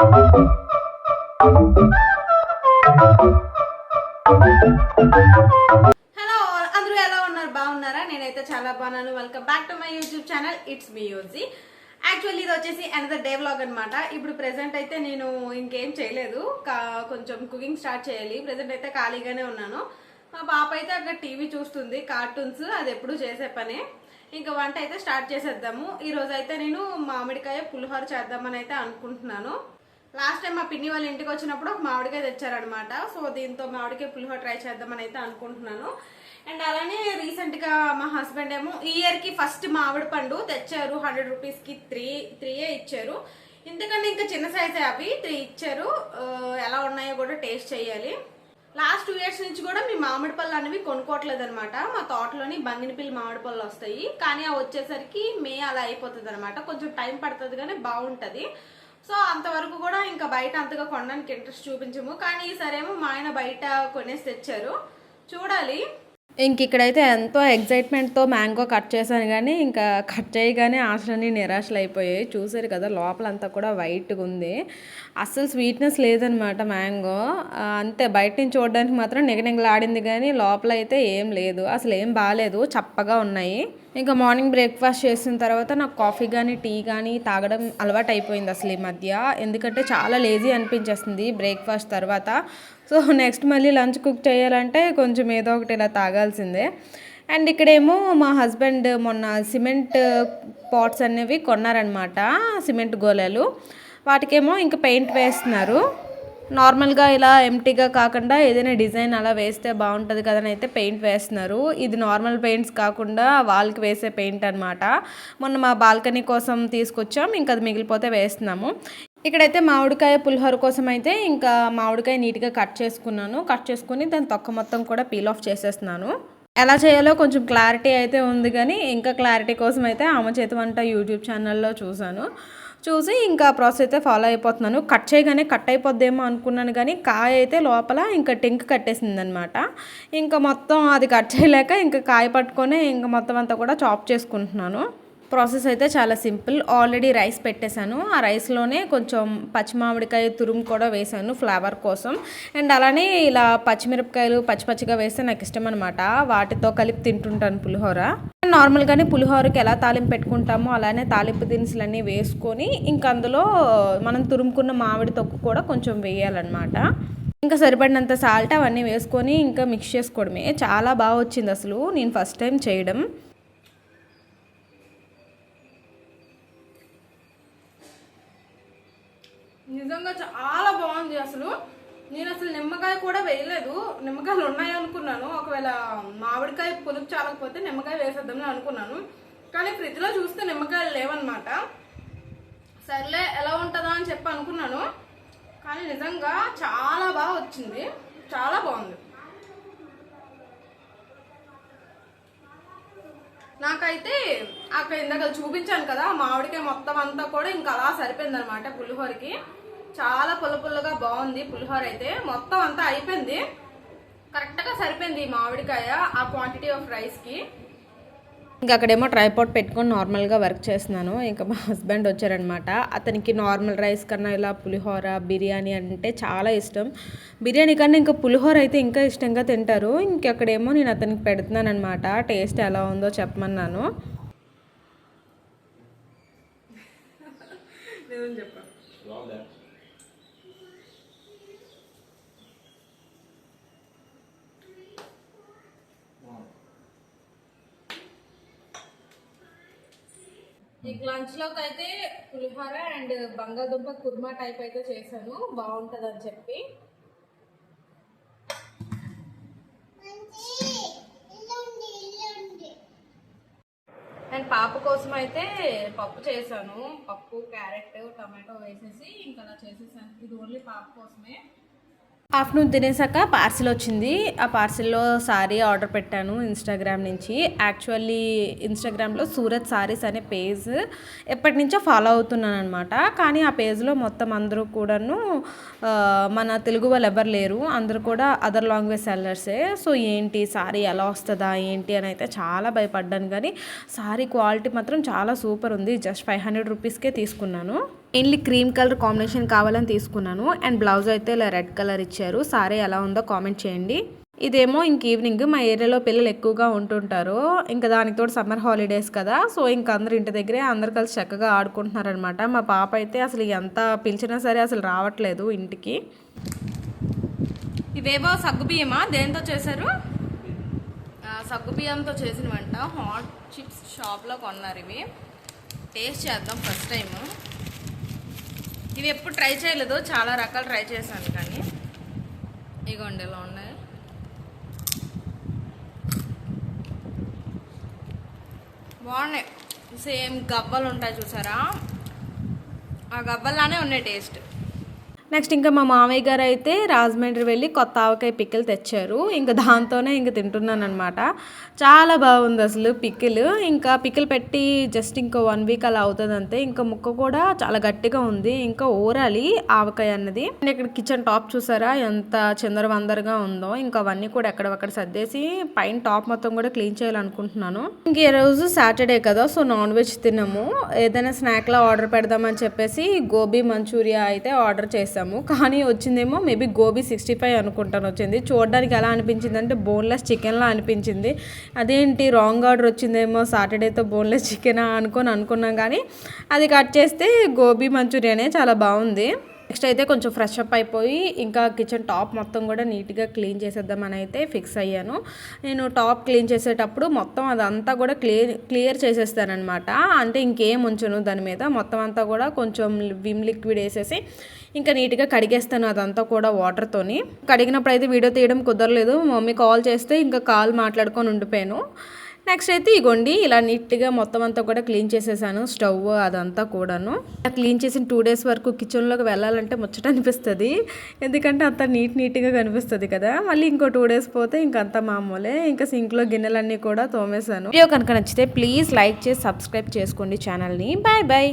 Hello అందరూ ఎలా ఉన్నారు? బాగున్నారా? నేనైతే చాలా బాగున్నాను. Welcome back to my YouTube channel it's me UG actually ఇది వచ్చేసి అనదర్ డే వ్లాగ్ అనమాట ఇప్పుడు ప్రెసెంట్ అయితే నేను ఇంకేం చేయలేదు. కా- కొంచెం కుకింగ్ స్టార్ట్ చేయాలి. ప్రెసెంట్ అయితే ఖాళీగానే ఉన్నాను. మా పాప అయితే అక్కడ టీవీ చూస్తుంది కార్టూన్స్ అది ఎప్పుడు చేసే పనే. ఇంకా వంట అయితే స్టార్ట్ చేసేద్దాము. ఈరోజు అయితే నేను మామిడికాయ పులిహోర చేద్దామని అయితే అనుకుంటున్నాను. లాస్ట్ టైం మా పిన్ని వాళ్ళ ఇంటికి వచ్చినప్పుడు ఒక మామిడికాయ తెచ్చారనమాట సో దీంతో మామిడికాయ పులిహోర ట్రై చేద్దామని అయితే అనుకుంటున్నాను. అండ్ అలానే రీసెంట్గా మా హస్బెండ్ ఏమో ఈ ఇయర్కి ఫస్ట్ మామిడి పండు తెచ్చారు. హండ్రెడ్ రూపీస్కి త్రీ త్రీయే ఇచ్చారు. ఇంతకంటే ఇంకా చిన్న సైజే అవి. త్రీ ఇచ్చారు. ఎలా ఉన్నాయో కూడా టేస్ట్ చేయాలి. లాస్ట్ టూ ఇయర్స్ నుంచి కూడా మీ మామిడి పళ్ళు అనేవి కొనుక్కోవట్లేదు అనమాట మా తోటలోని బంగినపిల్లి మామిడి పళ్ళు వస్తాయి. కానీ అవి వచ్చేసరికి మే అలా అయిపోతుంది అనమాట కొంచెం టైం పడుతుంది కానీ బాగుంటుంది. సో అంతవరకు కూడా ఇంకా బయట అంతగా కొనడానికి ఇంట్రెస్ట్ చూపించము. కానీ ఈసారేమో మా ఆయన బయట కొనేసి తెచ్చారు. చూడాలి. ఇంక ఇక్కడైతే ఎంతో ఎగ్జైట్మెంట్తో మ్యాంగో కట్ చేశాను కానీ ఇంకా కట్ చేయగానే ఆశలన్నీ నిరాశలు అయిపోయాయి. చూసారు కదా లోపలంతా కూడా వైట్గా ఉంది. అస్సలు స్వీట్నెస్ లేదనమాట మ్యాంగో అంతే బయట నుంచి చూడడానికి మాత్రం నిగనిగలాడింది కానీ లోపల అయితే ఏం లేదు. అసలు ఏం బాగాలేదు చప్పగా ఉన్నాయి. ఇంకా మార్నింగ్ బ్రేక్ఫాస్ట్ చేసిన తర్వాత నాకు కాఫీ కానీ టీ కానీ తాగడం అలవాటు అయిపోయింది అసలు ఈ మధ్య. ఎందుకంటే చాలా లేజీ అనిపించేస్తుంది బ్రేక్ఫాస్ట్ తర్వాత. సో నెక్స్ట్ మళ్ళీ లంచ్ కుక్ చేయాలంటే కొంచెం ఏదో ఒకటి ఇలా తాగాల్సిందే. అండ్ ఇక్కడేమో మా హస్బెండ్ మొన్న సిమెంట్ పాట్స్ అనేవి కొన్నారనమాట సిమెంట్ గోళాలు. వాటికేమో ఇంకా పెయింట్ వేస్తున్నారు. నార్మల్గా ఇలా ఎంటీగా కాకుండా ఏదైనా డిజైన్ అలా వేస్తే బాగుంటుంది కదని అయితే పెయింట్ వేస్తున్నారు. ఇది నార్మల్ పెయింట్స్ కాకుండా వాల్కి వేసే పెయింట్ అనమాట మొన్న మా బాల్కనీ కోసం తీసుకొచ్చాం ఇంకా అది మిగిలిపోతే వేస్తున్నాము. ఇక్కడైతే మామిడికాయ పులిహోర కోసం అయితే ఇంకా మామిడికాయ నీట్గా కట్ చేసుకున్నాను. కట్ చేసుకుని దాని తొక్క మొత్తం కూడా పీల్ ఆఫ్ చేసేస్తున్నాను. ఎలా చేయాలో కొంచెం క్లారిటీ అయితే ఉంది కానీ ఇంకా క్లారిటీ కోసం అయితే ఆమె చేతి వంట యూట్యూబ్ ఛానల్లో చూశాను. చూసి ఇంకా ప్రాసెస్ అయితే ఫాలో అయిపోతున్నాను. కట్ చేయగానే కట్ అయిపోద్దేమో అనుకున్నాను కానీ కాయ అయితే లోపల ఇంకా టెంక్ కట్టేసింది అనమాట ఇంకా మొత్తం అది కట్ చేయలేక ఇంకా కాయ పట్టుకొని ఇంకా మొత్తం అంతా కూడా చాప్ చేసుకుంటున్నాను. ప్రాసెస్ అయితే చాలా సింపుల్ ఆల్రెడీ రైస్ పెట్టేశాను. ఆ రైస్లోనే కొంచెం పచ్చి మామిడికాయ తురుము కూడా వేసాను ఫ్లేవర్ కోసం. అండ్ అలానే ఇలా పచ్చిమిరపకాయలు పచ్చి పచ్చిగా వేస్తే నాకు ఇష్టం అనమాట వాటితో కలిపి తింటుంటాను పులిహోర. నార్మల్గానే పులిహోరకి ఎలా తాలింపు పెట్టుకుంటామో అలానే తాలింపు దినుసులన్నీ వేసుకొని ఇంకా అందులో మనం తురుముకున్న మామిడి తొక్కు కూడా కొంచెం వేయాలన్నమాట. ఇంకా సరిపడినంత సాల్ట్ అవన్నీ వేసుకొని ఇంకా మిక్స్ చేసుకోవడమే. చాలా బాగా వచ్చింది అసలు. నేను ఫస్ట్ టైం చేయడం. నిజంగా చాలా బాగుంది అసలు. నేను అసలు నిమ్మకాయ కూడా వేయలేదు. నిమ్మకాయలు ఉన్నాయి అనుకున్నాను. ఒకవేళ మామిడికాయ పులుపు చాలకపోతే నిమ్మకాయ వేసేద్దామని అనుకున్నాను. కానీ ఫ్రిడ్జ్లో చూస్తే నిమ్మకాయలు లేవన్నమాట. సర్లే ఎలా ఉంటుందా అని చెప్పి అనుకున్నాను. కానీ నిజంగా చాలా బాగా వచ్చింది. చాలా బాగుంది. నాకైతే అక్కడ ఇందాక చూపించాను కదా మామిడికాయ మొత్తం అంతా కూడా ఇంకా అలా సరిపోయింది అనమాట పులిహోరకి. చాలా పుల్ల పుల్లగా బాగుంది పులిహోర అయితే. మొత్తం అంతా అయిపోయింది. కరెక్ట్గా సరిపోయింది మామిడికాయ ఆ క్వాంటిటీ ఆఫ్ రైస్కి ఇంకా అక్కడేమో ట్రైపాట్ పెట్టుకొని నార్మల్గా వర్క్ చేస్తున్నాను. ఇంకా మా హస్బెండ్ వచ్చారనమాట అతనికి నార్మల్ రైస్ కన్నా ఇలా పులిహోర బిర్యానీ అంటే చాలా ఇష్టం. బిర్యానీ కన్నా ఇంకా పులిహోర అయితే ఇంకా ఇష్టంగా తింటారు. ఇంకక్కడేమో నేను అతనికి పెడుతున్నాను అనమాట టేస్ట్ ఎలా ఉందో చెప్పమన్నాను. చెప్పాను ఈ లంచ్లోకి అయితే పులిహోర అండ్ బంగాళదుంప కుర్మా టైప్ అయితే చేశాను. బాగుంటుంది అని చెప్పి. అండ్ పాప కోసం అయితే పప్పు చేశాను. పప్పు క్యారెట్ టమాటో వేసేసి ఇంకా అలా చేసేసాను. ఇది ఓన్లీ పాప కోసమే. ఆఫ్టర్నూన్ తినేసాక పార్సిల్ వచ్చింది. ఆ పార్సిల్లో సారీ ఆర్డర్ పెట్టాను ఇన్స్టాగ్రామ్ నుంచి. యాక్చువల్లీ ఇన్స్టాగ్రామ్లో సూరత్ సారీస్ అనే పేజ్ ఎప్పటి నుంచో ఫాలో అవుతున్నాను అనమాట కానీ ఆ పేజ్లో మొత్తం అందరూ కూడాను మన తెలుగు వాళ్ళు ఎవరు లేరు. అందరూ కూడా అదర్ లాంగ్వేజ్ సెల్లర్సే. సో ఏంటి సారీ ఎలా వస్తుందా ఏంటి అని అయితే చాలా భయపడ్డాను. కానీ సారీ క్వాలిటీ మాత్రం చాలా సూపర్ ఉంది. జస్ట్ ఫైవ్ హండ్రెడ్ రూపీస్కే తీసుకున్నాను. ఎన్లీ క్రీమ్ కలర్ కాంబినేషన్ కావాలని తీసుకున్నాను అండ్ బ్లౌజ్ అయితే ఇలా రెడ్ కలర్ ఇచ్చారు. సారీ ఎలా ఉందో కామెంట్ చేయండి. ఇదేమో ఇంక ఈవినింగ్ మా ఏరియాలో పిల్లలు ఎక్కువగా ఉంటుంటారు. ఇంకా దానికి తోడు సమ్మర్ హాలిడేస్ కదా. సో ఇంకా అందరు ఇంటి దగ్గరే అందరు కలిసి చక్కగా ఆడుకుంటున్నారనమాట మా పాప అయితే అసలు ఎంత పిలిచినా సరే అసలు రావట్లేదు ఇంటికి. ఇవేవో సగ్గుబియ్యమా దేంతో చేశారు? సగ్గుబియ్యంతో చేసిన వంట హాట్ చిప్స్ షాప్లో కొన్నారు ఇవి. టేస్ట్ చేద్దాం ఫస్ట్ టైము. ఇవి ఎప్పుడు ట్రై చేయలేదు చాలా రకాలు ట్రై చేశాను కానీ. ఇగోండి ఇలా ఉన్నాయి? బాగున్నాయి. సేమ్ గవ్వలు ఉంటాయి చూసారా? ఆ గవ్వల్లానే ఉన్నాయి టేస్ట్. నెక్స్ట్ ఇంకా మా మామయ్య గారు అయితే రాజమండ్రి వెళ్ళి కొత్త ఆవకాయ పిక్కిలు తెచ్చారు. ఇంకా దాంతోనే ఇంకా తింటున్నాను అనమాట చాలా బాగుంది అసలు పికిల్ ఇంకా పికిల్ పెట్టి జస్ట్ ఇంకా వన్ వీక్ అలా అవుతుంది అంతే ఇంకా ముక్క కూడా చాలా గట్టిగా ఉంది. ఇంకా ఊరాలి ఆవకాయ అన్నది. ఇక్కడ కిచెన్ టాప్ చూసారా? ఎంత చిందర వందరగా ఉందో. ఇంకా అవన్నీ కూడా ఎక్కడక్కడ సర్దేసి పైన టాప్ మొత్తం కూడా క్లీన్ చేయాలనుకుంటున్నాను. ఇంక ఈ రోజు సాటర్డే కదా సో నాన్ వెజ్ తిన్నాము ఏదైనా స్నాక్ లా ఆర్డర్ పెడదామని చెప్పేసి గోబీ మంచూరియా అయితే ఆర్డర్ చేసాము కానీ వచ్చిందేమో మేబీ గోబీ సిక్స్టీ ఫైవ్ అనుకుంటాను వచ్చింది. చూడడానికి ఎలా అనిపించింది అంటే బోన్లెస్ చికెన్లా అనిపించింది. అదేంటి రాంగ్ ఆర్డర్ వచ్చిందేమో సాటర్డేతో బోన్లెస్ చికెనా అనుకొని అనుకున్నాం కానీ అది కట్ చేస్తే గోబీ మంచూరియానే చాలా బాగుంది. నెక్స్ట్ అయితే కొంచెం ఫ్రెష్ అప్ అయిపోయి ఇంకా కిచెన్ టాప్ మొత్తం కూడా నీట్గా క్లీన్ చేసేద్దామని అయితే ఫిక్స్ అయ్యాను. నేను టాప్ క్లీన్ చేసేటప్పుడు మొత్తం అదంతా కూడా క్లియర్ క్లియర్ చేసేస్తానమాట అంటే ఇంకేం ఉంచను దాని మీద. మొత్తం అంతా కూడా కొంచెం విమ్ లిక్విడ్ వేసేసి ఇంకా నీట్గా కడిగేస్తాను అదంతా కూడా వాటర్తోని కడిగినప్పుడు అయితే వీడియో తీయడం కుదరలేదు. మమ్మీ కాల్ చేస్తే ఇంకా కాల్ మాట్లాడుకొని ఉండిపోయాను. నెక్స్ట్ అయితే ఇగోండి ఇలా నీట్గా మొత్తం అంతా కూడా క్లీన్ చేసేసాను స్టవ్ అదంతా కూడాను. క్లీన్ చేసిన టూ డేస్ వరకు కిచెన్లోకి వెళ్ళాలంటే ముచ్చట అనిపిస్తుంది. ఎందుకంటే అంత నీట్ నీట్గా కనిపిస్తుంది కదా. మళ్ళీ ఇంకో టూ డేస్ పోతే ఇంకంతా మామూలే. ఇంకా సింక్లో గిన్నెలన్నీ కూడా తోమేశాను. వీడియో కనుక నచ్చితే ప్లీజ్ లైక్ చేసి సబ్స్క్రైబ్ చేసుకోండి ఛానల్ని బాయ్ బాయ్